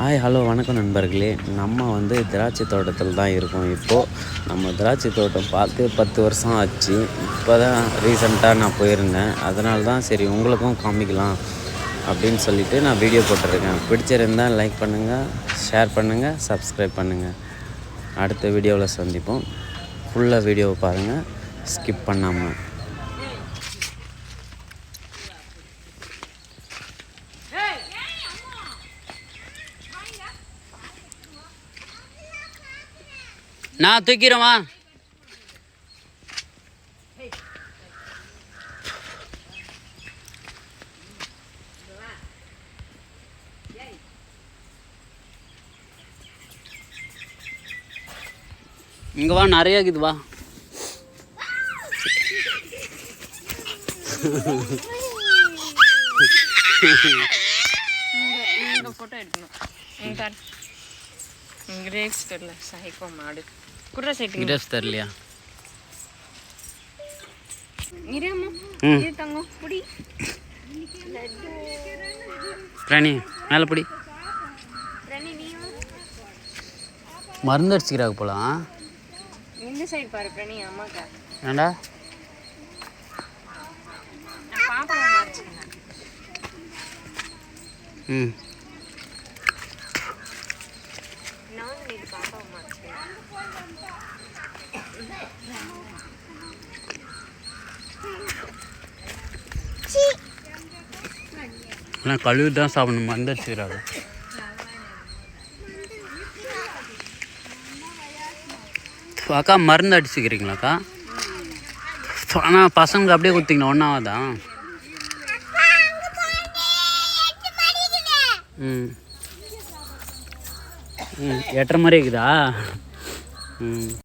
Hi hello வணக்கம் நண்பர்களே. நம்ம வந்து திராட்சை தோட்டத்தில் தான் இருக்கோம். இப்போது நம்ம திராட்சை தோட்டம் பார்த்து பத்து வருஷம் ஆச்சு. இப்போ தான் ரீசெண்டாக நான் போயிருந்தேன். அதனால தான் சரி உங்களுக்கும் காமிக்கலாம் அப்படின்னு சொல்லிவிட்டு நான் வீடியோ போட்டிருக்கேன். பிடிச்சிருந்தால் லைக் பண்ணுங்கள் ஷேர் பண்ணுங்கள் சப்ஸ்கிரைப் பண்ணுங்கள் அடுத்த வீடியோவில் சந்திப்போம். ஃபுல்லாக வீடியோவை பாருங்கள் ஸ்கிப் பண்ணாமல் நான் தூக்கிறேம்மா இங்கே வா நிறைய இருக்குது வா. இங்கே ஃபோட்டோ எடுக்கணும். இங்கே பாரு தெரியல. சைக்கோ மாடு. குடுற சைட்டு கிரேப்ஸ் தரலையா புடி. பிராணி மேலே பிடி. மருந்து அடிச்சுக்கிறாங்க போலாம் இந்த சைடு பாரு பிரணி அம்மாக்கா. ஏண்டா நான் ம். நானும் இது பாப்பாவை மறைச்சிக்கிறேன் ஆனால் கழுவி தான் சாப்பிடணும்? மருந்து அடிச்சுக்கிறாங்க அக்கா மருந்து அடிச்சுக்கிறீங்களாக்கா? ஆனால் பசங்களுக்கு அப்படியே குத்திங்கண்ணா ஒன்றாவதான் ம். ம் எட்டரை மாதிரி இருக்குதா? ம்.